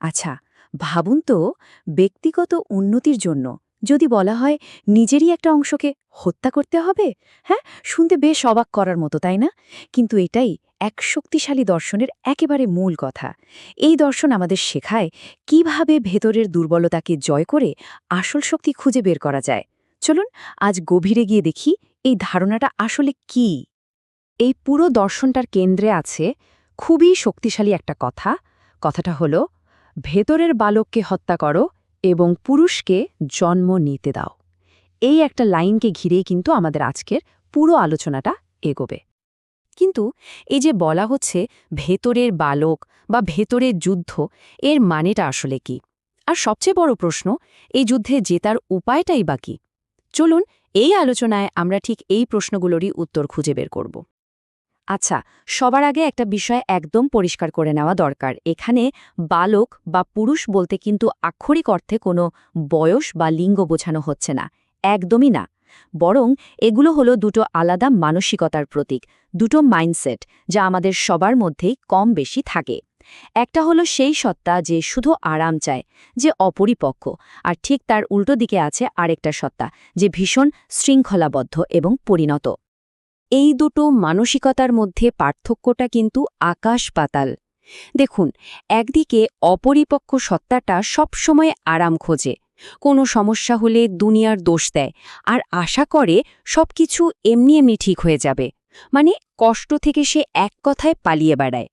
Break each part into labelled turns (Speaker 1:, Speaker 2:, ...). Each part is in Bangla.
Speaker 1: আচ্ছা ভাবুন তো, ব্যক্তিগত উন্নতির জন্য যদি বলা হয় নিজেরই একটা অংশকে হত্যা করতে হবে হ্যাঁ? শুনতে বেশ অবাক করার মতো, তাই না? কিন্তু এটাই এক শক্তিশালী দর্শনের একেবারে মূল কথা। এই দর্শন আমাদের শেখায় কীভাবে ভেতরের দুর্বলতাকে জয় করে আসল শক্তি খুঁজে বের করা যায়। চলুন, আজ গভীরে গিয়ে দেখি এই ধারণাটা আসলে কি। এই পুরো দর্শনটার কেন্দ্রে আছে খুবই শক্তিশালী একটা কথা। কথাটা হলো ভেতরের বালককে হত্যা করো এবং পুরুষকে জন্ম নিতে দাও। এই একটা লাইনকে ঘিরেই কিন্তু আমাদের আজকের পুরো আলোচনাটা এগোবে। কিন্তু এই যে বলা হচ্ছে ভেতরের বালক বা ভেতরের যুদ্ধ, এর মানেটা আসলে কি? আর সবচেয়ে বড় প্রশ্ন, এই যুদ্ধে জেতার উপায়টাই বা কি? চলুন এই আলোচনায় আমরা ঠিক এই প্রশ্নগুলোরই উত্তর খুঁজে বের করব। আচ্ছা সবার আগে একটা বিষয় একদম পরিষ্কার করে নেওয়া দরকার। এখানে বালক বা পুরুষ বলতে কিন্তু আক্ষরিক অর্থে কোনো বয়স বা লিঙ্গ বোঝানো হচ্ছে না। একদমই না। বরং এগুলো হলো দুটো আলাদা মানসিকতার প্রতীক, দুটো মাইন্ডসেট যা আমাদের সবার মধ্যেই কম বেশি থাকে। একটা হলো সেই সত্তা যে শুধু আরাম চায়, যে অপরিপক্ক, আর ঠিক তার উল্টো দিকে আছে আরেকটা সত্তা যে ভীষণ শৃঙ্খলাবদ্ধ এবং পরিণত। এই দুটো মানসিকতার মধ্যে পার্থক্যটা কিন্তু আকাশ পাতাল। দেখুন, একদিকে অপরিপক্ক সত্তাটা সবসময় আরাম খোঁজে। কোনো সমস্যা হলে দুনিয়ার দোষ দেয়, আর আশা করে সবকিছু এমনি এমনি ঠিক হয়ে যাবে। মানে কষ্ট থেকে সে এক কথায় পালিয়ে বেড়ায়।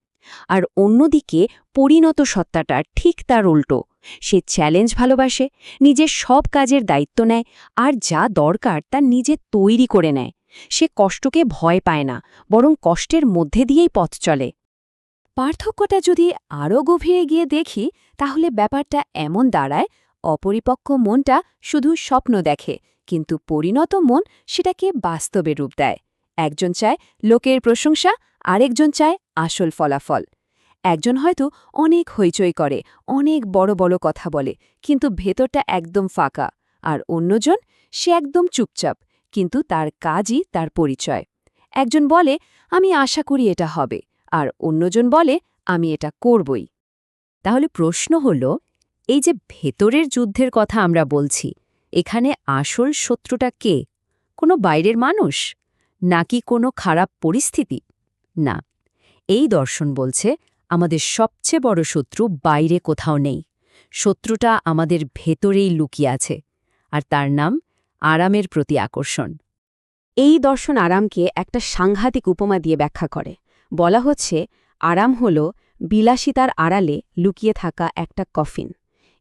Speaker 1: আর অন্যদিকে পরিণত সত্তাটা ঠিক তার উল্টো। সে চ্যালেঞ্জ ভালোবাসে, নিজের সব কাজের দায়িত্ব নেয়, আর যা দরকার তা নিজে তৈরি করে নেয়। সে কষ্টকে ভয় পায় না, বরং কষ্টের মধ্যে দিয়েই পথ চলে। পার্থক্যটা যদি আরও গভীরে গিয়ে দেখি, তাহলে ব্যাপারটা এমন দাঁড়ায়, অপরিপক্ক মনটা শুধু স্বপ্ন দেখে, কিন্তু পরিণত মন সেটাকে বাস্তবে রূপ দেয়। একজন চায় লোকের প্রশংসা, আরেকজন চায় আসল ফলাফল। একজন হয়তো অনেক হইচই করে, অনেক বড় বড় কথা বলে, কিন্তু ভেতরটা একদম ফাঁকা, আর অন্যজন সে একদম চুপচাপ। কিন্তু তার কাজই তার পরিচয়। একজন বলে, আমি আশা করি এটা হবে। আর অন্যজন বলে, আমি এটা করবই। তাহলে প্রশ্ন হল, এই যে ভেতরের যুদ্ধের কথা আমরা বলছি, এখানে আসল শত্রুটা কে? কোনো বাইরের মানুষ? নাকি কোনো খারাপ পরিস্থিতি? না। এই দর্শন বলছে, আমাদের সবচেয়ে বড় শত্রু বাইরে কোথাও নেই। শত্রুটা আমাদের ভেতরেই লুকিয়ে আছে। আর তার নাম আরামের প্রতি আকর্ষণ। এই দর্শন আরামকে একটা সাংঘাতিক উপমা দিয়ে ব্যাখ্যা করে। বলা হচ্ছে, আরাম হল বিলাসিতার আড়ালে লুকিয়ে থাকা একটা কফিন।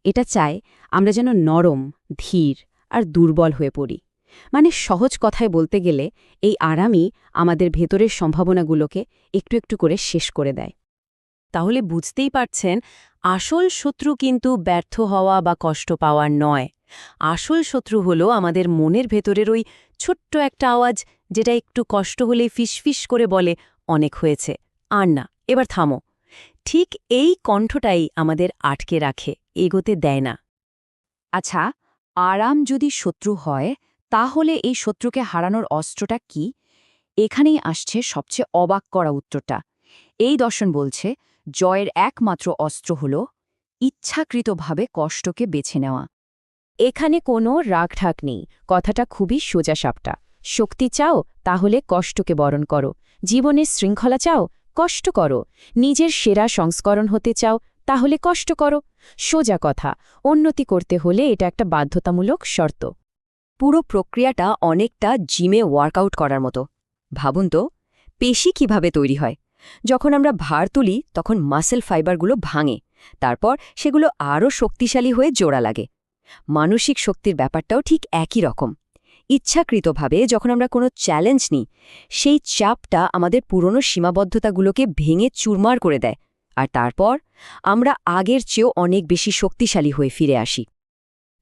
Speaker 1: এটা চায় আমরা যেন নরম, ধীর আর দুর্বল হয়ে পড়ি। মানে সহজ কথায় বলতে গেলে এই আরামই আমাদের ভেতরের সম্ভাবনাগুলোকে একটু একটু করে শেষ করে দেয়। তাহলে বুঝতেই পারছেন, আসল শত্রু কিন্তু ব্যর্থ হওয়া বা কষ্ট পাওয়ার নয়। আসল শত্রু হল আমাদের মনের ভেতরের ওই ছোট্ট একটা আওয়াজ, যেটা একটু কষ্ট হলে ফিসফিস করে বলে, অনেক হয়েছে। আর না, এবার থামো। ঠিক এই কণ্ঠটাই আমাদের আটকে রাখে, এগোতে দেয় না। আচ্ছা আরাম যদি শত্রু হয়, তাহলে এই শত্রুকে হারানোর অস্ত্রটা কি? এখানেই আসছে সবচেয়ে অবাক করা উত্তরটা। এই দর্শন বলছে, জয়ের একমাত্র অস্ত্র হল ইচ্ছাকৃতভাবে কষ্টকে বেছে নেওয়া। এখানে কোনো রাগঢাক নেই। কথাটা খুবই সোজাসাপটা শক্তি চাও, তাহলে কষ্টকে বরণ করো। জীবনের শৃঙ্খলা চাও, কষ্ট করো। নিজের সেরা সংস্করণ হতে চাও, তাহলে কষ্ট করো। সোজা কথা, উন্নতি করতে হলে এটা একটা বাধ্যতামূলক শর্ত। পুরো প্রক্রিয়াটা অনেকটা জিমে ওয়ার্কআউট করার মতো। ভাবুন তো, পেশি কীভাবে তৈরি হয়? যখন আমরা ভার তুলি, তখন মাসেল ফাইবারগুলো ভাঙে। তারপর সেগুলো আরও শক্তিশালী হয়ে জোড়া লাগে। মানসিক শক্তির ব্যাপারটাও ঠিক একই রকম। ইচ্ছাকৃতভাবে যখন আমরা কোনো চ্যালেঞ্জ নিই, সেই চাপটা আমাদের পুরনো সীমাবদ্ধতাগুলোকে ভেঙে চুরমার করে দেয়। আর তারপর আমরা আগের চেয়েও অনেক বেশি শক্তিশালী হয়ে ফিরে আসি।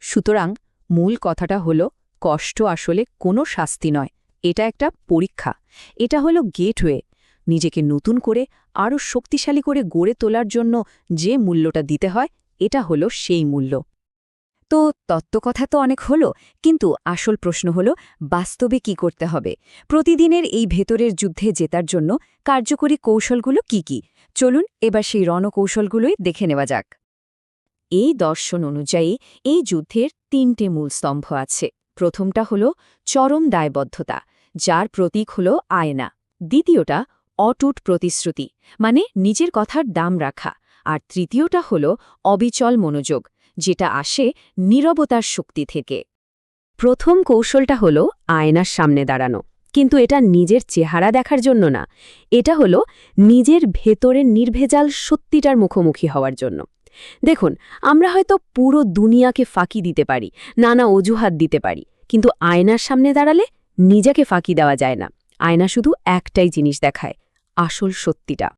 Speaker 1: সুতরাং মূল কথাটা হলো, কষ্ট আসলে কোনো শাস্তি নয়। এটা একটা পরীক্ষা। এটা হলো গেটওয়ে। নিজেকে নতুন করে, আরও শক্তিশালী করে গড়ে তোলার জন্য যে মূল্যটা দিতে হয়, এটা হলো সেই মূল্য। তো তত্ত্বকথা তো অনেক হলো, কিন্তু আসল প্রশ্ন হল, বাস্তবে কি করতে হবে? প্রতিদিনের এই ভেতরের যুদ্ধে জেতার জন্য কার্যকরী কৌশলগুলো কি কি? চলুন এবার সেই রণকৌশলগুলোই দেখে নেওয়া যাক। এই দর্শন অনুযায়ী এই যুদ্ধের তিনটে মূল স্তম্ভ আছে। প্রথমটা হল চরম দায়বদ্ধতা, যার প্রতীক হল আয়না। দ্বিতীয়টা অটুট প্রতিশ্রুতি মানে নিজের কথার দাম রাখা। আর তৃতীয়টা হল অবিচল মনোযোগ যেটা আসে নীরবতার শক্তি থেকে। প্রথম কৌশলটা হল আয়নার সামনে দাঁড়ানো। কিন্তু এটা নিজের চেহারা দেখার জন্য না। এটা হল নিজের ভেতরের নির্ভেজাল সত্যিটার মুখোমুখি হওয়ার জন্য। দেখুন, আমরা হয়তো পুরো দুনিয়াকে ফাঁকি দিতে পারি, নানা অজুহাত দিতে পারি, কিন্তু আয়নার সামনে দাঁড়ালে নিজেকে ফাঁকি দেওয়া যায় না। আয়না শুধু একটাই জিনিস দেখায়, আসল সত্যিটা।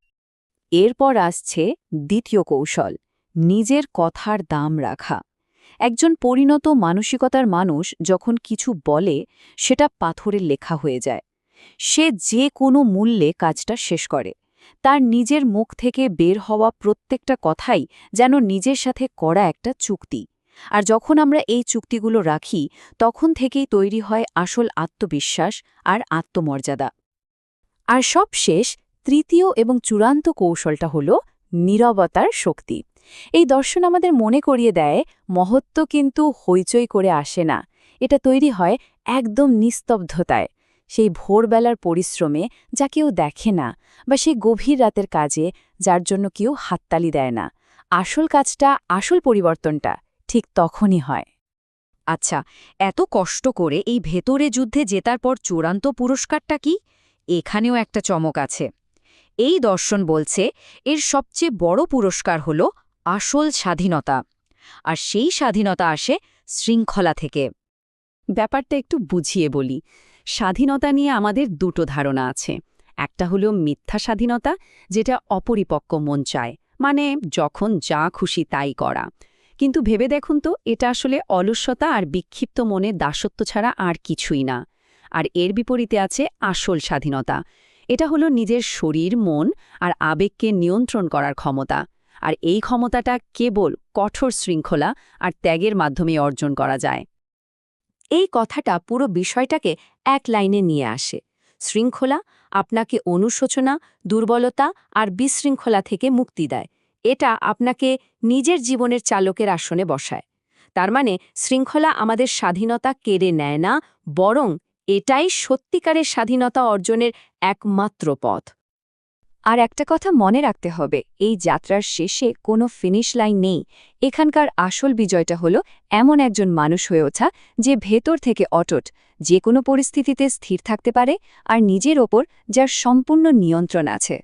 Speaker 1: এরপর আসছে দ্বিতীয় কৌশল। নিজের কথার দাম রাখা। একজন পরিণত মানসিকতার মানুষ যখন কিছু বলে, সেটা পাথরের লেখা হয়ে যায়। সে যে কোনো মূল্যে কাজটা শেষ করে। তার নিজের মুখ থেকে বের হওয়া প্রত্যেকটা কথাই যেন নিজের সাথে করা একটা চুক্তি। আর যখন আমরা এই চুক্তিগুলো রাখি, তখন থেকেই তৈরি হয় আসল আত্মবিশ্বাস আর আত্মমর্যাদা। আর সব শেষ তৃতীয় এবং চূড়ান্ত কৌশলটা হল নীরবতার শক্তি। এই দর্শন আমাদের মনে করিয়ে দেয়, মহত্ব কিন্তু হইচই করে আসে না। এটা তৈরি হয় একদম নিস্তব্ধতায়। সেই ভোরবেলার পরিশ্রমে যা কেউ দেখে না বা সেই গভীর রাতের কাজে যার জন্য কেউ হাততালি দেয় না। আসল কাজটা, আসল পরিবর্তনটা ঠিক তখনই হয়। আচ্ছা এত কষ্ট করে এই ভেতরে যুদ্ধে জেতার পর চূড়ান্ত পুরস্কারটা কি? এখানেও একটা চমক আছে। এই দর্শন বলছে, এর সবচেয়ে বড় পুরস্কার হল আসল স্বাধীনতা। আর সেই স্বাধীনতা আসে শৃঙ্খলা থেকে। ব্যাপারটা একটু বুঝিয়ে বলি। স্বাধীনতা নিয়ে আমাদের দুটো ধারণা আছে। একটা হলো মিথ্যা স্বাধীনতা, যেটা অপরিপক্ক মন চায়। মানে যখন যা খুশি তাই করা। কিন্তু ভেবে দেখুন তো, এটা আসলে অলস্যতা আর বিক্ষিপ্ত মনে দাসত্ব ছাড়া আর কিছুই না। আর এর বিপরীতে আছে আসল স্বাধীনতা। এটা হলো নিজের শরীর, মন আর আবেগকে নিয়ন্ত্রণ করার ক্ষমতা। আর এই ক্ষমতাটা কেবল কঠোর শৃঙ্খলা আর ত্যাগের মাধ্যমে অর্জন করা যায়। এই কথাটা পুরো বিষয়টাকে এক লাইনে নিয়ে আসে। শৃঙ্খলা আপনাকে অনুশোচনা, দুর্বলতা আর বিশৃঙ্খলা থেকে মুক্তি দেয়। এটা আপনাকে নিজের জীবনের চালকের আসনে বসায়। তার মানে শৃঙ্খলা আমাদের স্বাধীনতা কেড়ে নেয় না, বরং এটাই সত্যিকারের স্বাধীনতা অর্জনের একমাত্র পথ। আর একটা কথা মনে রাখতে হবে, এই যাত্রার শেষে কোনো ফিনিশ লাইন নেই। এখানকার আসল বিজয়টা হলো এমন একজন মানুষ হয়ে ওঠা যে ভেতর থেকে অটট, যে কোনো পরিস্থিতিতে স্থির থাকতে পারে আর নিজের ওপর যার সম্পূর্ণ নিয়ন্ত্রণ আছে।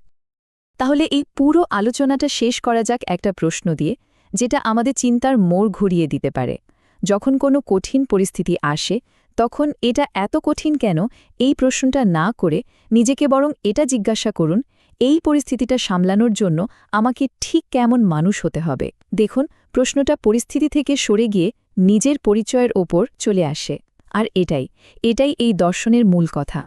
Speaker 1: তাহলে এই পুরো আলোচনাটা শেষ করা যাক একটা প্রশ্ন দিয়ে, যেটা আমাদের চিন্তার মোড় ঘুরিয়ে দিতে পারে। যখন কোনো কঠিন পরিস্থিতি আসে, তখন এটা এত কঠিন কেন, এই প্রশ্নটা না করে নিজেকে বরং এটা জিজ্ঞাসা করুন এই পরিস্থিতিটা সামলানোর জন্য আমাকে ঠিক কেমন মানুষ হতে হবে। দেখুন, প্রশ্নটা পরিস্থিতি থেকে সরে গিয়ে নিজের পরিচয়ের ওপর চলে আসে। আর এটাই এটাই এই দর্শনের মূল কথা।